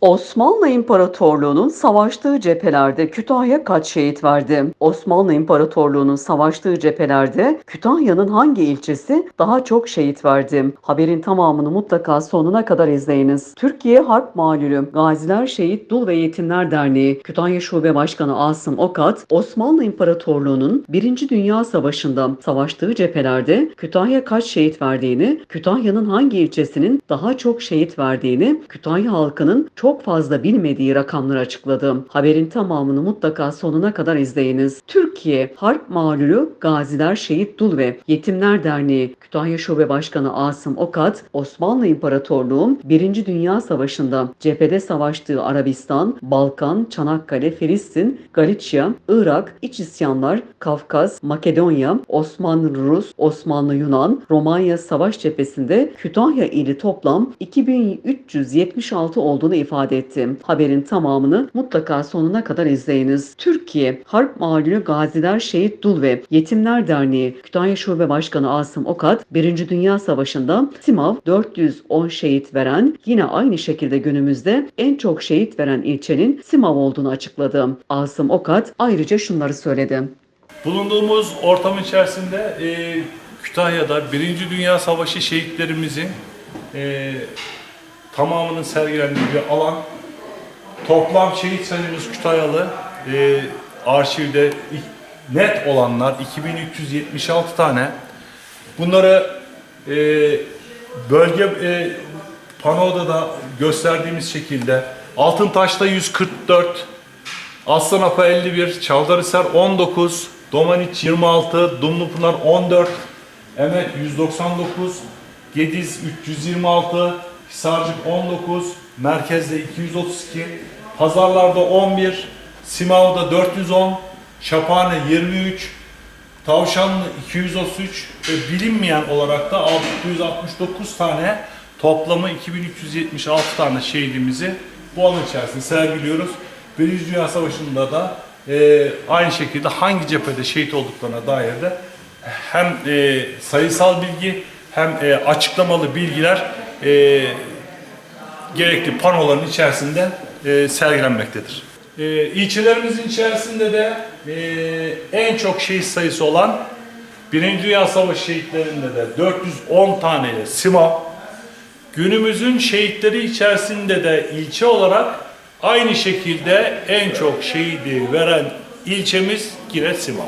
Osmanlı İmparatorluğu'nun savaştığı cephelerde Kütahya kaç şehit verdi? Osmanlı İmparatorluğu'nun savaştığı cephelerde Kütahya'nın hangi ilçesi daha çok şehit verdi? Haberin tamamını mutlaka sonuna kadar izleyiniz. Türkiye Harp Malulü Gaziler Şehit Dul ve Yetimler Derneği Kütahya Şube Başkanı Asım Okat, Osmanlı İmparatorluğu'nun 1. Dünya Savaşı'nda savaştığı cephelerde Kütahya kaç şehit verdiğini, Kütahya'nın hangi ilçesinin daha çok şehit verdiğini, Kütahya halkının çok fazla bilmediği rakamları açıkladı. Haberin tamamını mutlaka sonuna kadar izleyiniz. Türkiye Harp Malulü Gaziler Şehit Dul ve Yetimler Derneği Kütahya Şube Başkanı Asım Okat, Osmanlı İmparatorluğu 1. Dünya Savaşı'nda cephede savaştığı Arabistan, Balkan, Çanakkale, Filistin, Galicia, Irak, İç isyanlar, Kafkas, Makedonya, Osmanlı Rus, Osmanlı Yunan, Romanya savaş cephesinde Kütahya ili toplam 2376 olduğunu ifade etti. Haberin tamamını mutlaka sonuna kadar izleyiniz. Türkiye Harp Malulü Gaziler Şehit Dul ve Yetimler Derneği Kütahya Şube Başkanı Asım Okat, 1. Dünya Savaşı'nda Simav 410 şehit veren, yine aynı şekilde günümüzde en çok şehit veren ilçenin Simav olduğunu açıkladı. Asım Okat ayrıca şunları söyledi. Bulunduğumuz ortam içerisinde e, Kütahya'da Birinci Dünya Savaşı şehitlerimizin e, tamamının sergilendiği bir alan. Toplam şehit sayımız Kütahyalı e, arşivde net olanlar 2376 tane. Bunları e, bölge e, panoda da gösterdiğimiz şekilde Altıntaş'ta 144, Aslanapa 51, Çavdarhisar 19, Domaniç 26, Dumlupınar 14, Emek 199, Gediz 326, Hisarcık 19, Merkez'de 232, Pazarlar'da 11, Simav'da 410, Şaphane 23, Tavşanlı 233 ve bilinmeyen olarak da 669 tane toplamı 2376 tane şehidimizi bu alan içerisinde sergiliyoruz. Birinci Dünya Savaşı'nda da e, aynı şekilde hangi cephede şehit olduklarına dair de hem e, sayısal bilgi hem e, açıklamalı bilgiler e, gerekli panoların içerisinde e, sergilenmektedir. E, ilçelerimizin içerisinde de e, en çok şehit sayısı olan Birinci Dünya Savaşı şehitlerinde de 410 tane ile Simav, günümüzün şehitleri içerisinde de ilçe olarak aynı şekilde en çok şehidi veren ilçemiz yine Simav.